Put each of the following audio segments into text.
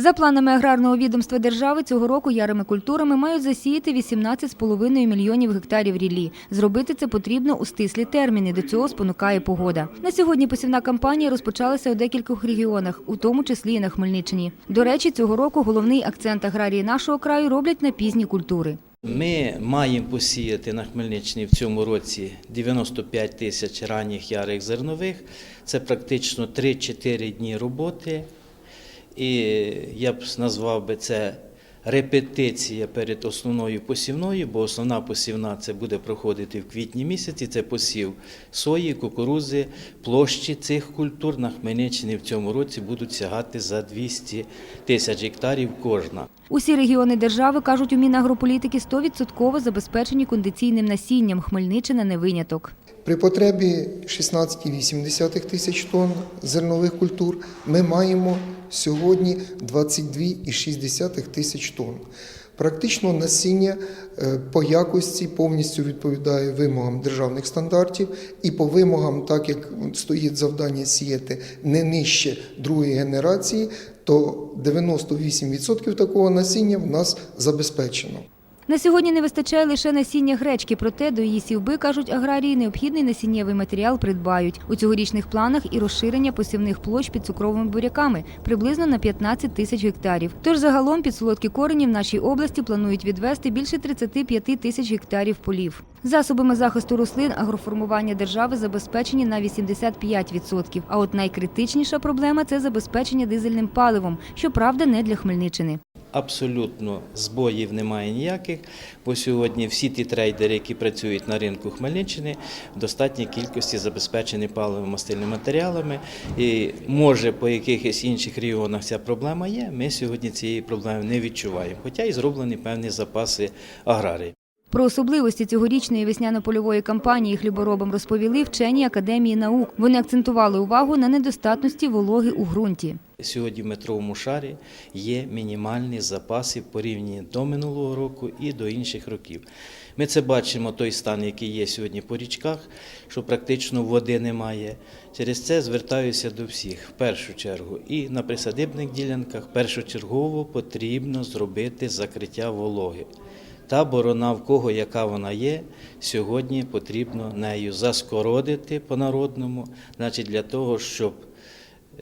За планами аграрного відомства держави, цього року ярими культурами мають засіяти 18,5 мільйонів гектарів ріллі. Зробити це потрібно у стислі терміни. До цього спонукає погода. На сьогодні посівна кампанія розпочалася у декількох регіонах, у тому числі і на Хмельниччині. До речі, цього року головний акцент аграрії нашого краю роблять на пізні культури. Ми маємо посіяти на Хмельниччині в цьому році 95 тисяч ранніх ярих зернових. Це практично 3-4 дні роботи. І я б назвав би це репетиція перед основною посівною, бо основна посівна це буде проходити в квітні місяці. Це посів сої, кукурузи, площі цих культур на Хмельниччині в цьому році будуть сягати за 200 тисяч гектарів кожна. Усі регіони держави, кажуть у Мінагрополітики, 100% забезпечені кондиційним насінням. Хмельниччина не виняток. При потребі 16,8 тисяч тонн зернових культур ми маємо сьогодні 22,6 тисяч тонн. Практично насіння е, по якості повністю відповідає вимогам державних стандартів і по вимогам, так як стоїть завдання сіяти не нижче другої генерації, то 98% такого насіння в нас забезпечено. На сьогодні не вистачає лише насіння гречки, проте до її сівби, кажуть аграрії, необхідний насіннєвий матеріал придбають. У цьогорічних планах і розширення посівних площ під цукровими буряками приблизно на 15 тисяч гектарів. Тож загалом під солодкі корені в нашій області планують відвести більше 35 тисяч гектарів полів. Засобами захисту рослин агроформування держави забезпечені на 85%. А от найкритичніша проблема це забезпечення дизельним паливом, щоправда, не для Хмельниччини. Абсолютно збоїв немає ніяких, бо сьогодні всі ті трейдери, які працюють на ринку Хмельниччини, в достатній кількості забезпечені паливо-мастильними матеріалами. І може по якихось інших регіонах ця проблема є. Ми сьогодні цієї проблеми не відчуваємо, хоча і зроблені певні запаси аграрії. Про особливості цьогорічної весняно-польової кампанії хліборобам розповіли вчені академії наук. Вони акцентували увагу на недостатності вологи у ґрунті. Сьогодні в метровому шарі є мінімальні запаси порівняно до минулого року і до інших років. Ми це бачимо той стан, який є сьогодні по річках, що практично води немає. Через це звертаюся до всіх в першу чергу. І на присадибних ділянках першочергово потрібно зробити закриття вологи. Та борона, в кого яка вона є, сьогодні потрібно нею заскородити по-народному, значить для того, щоб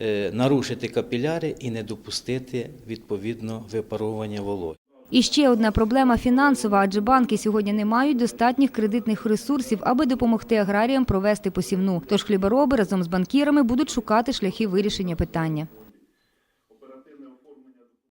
е, нарушити капіляри і не допустити відповідно випаровування вологи. І ще одна проблема фінансова, адже банки сьогодні не мають достатніх кредитних ресурсів, аби допомогти аграріям провести посівну. Тож хлібороби разом з банкірами будуть шукати шляхи вирішення питання.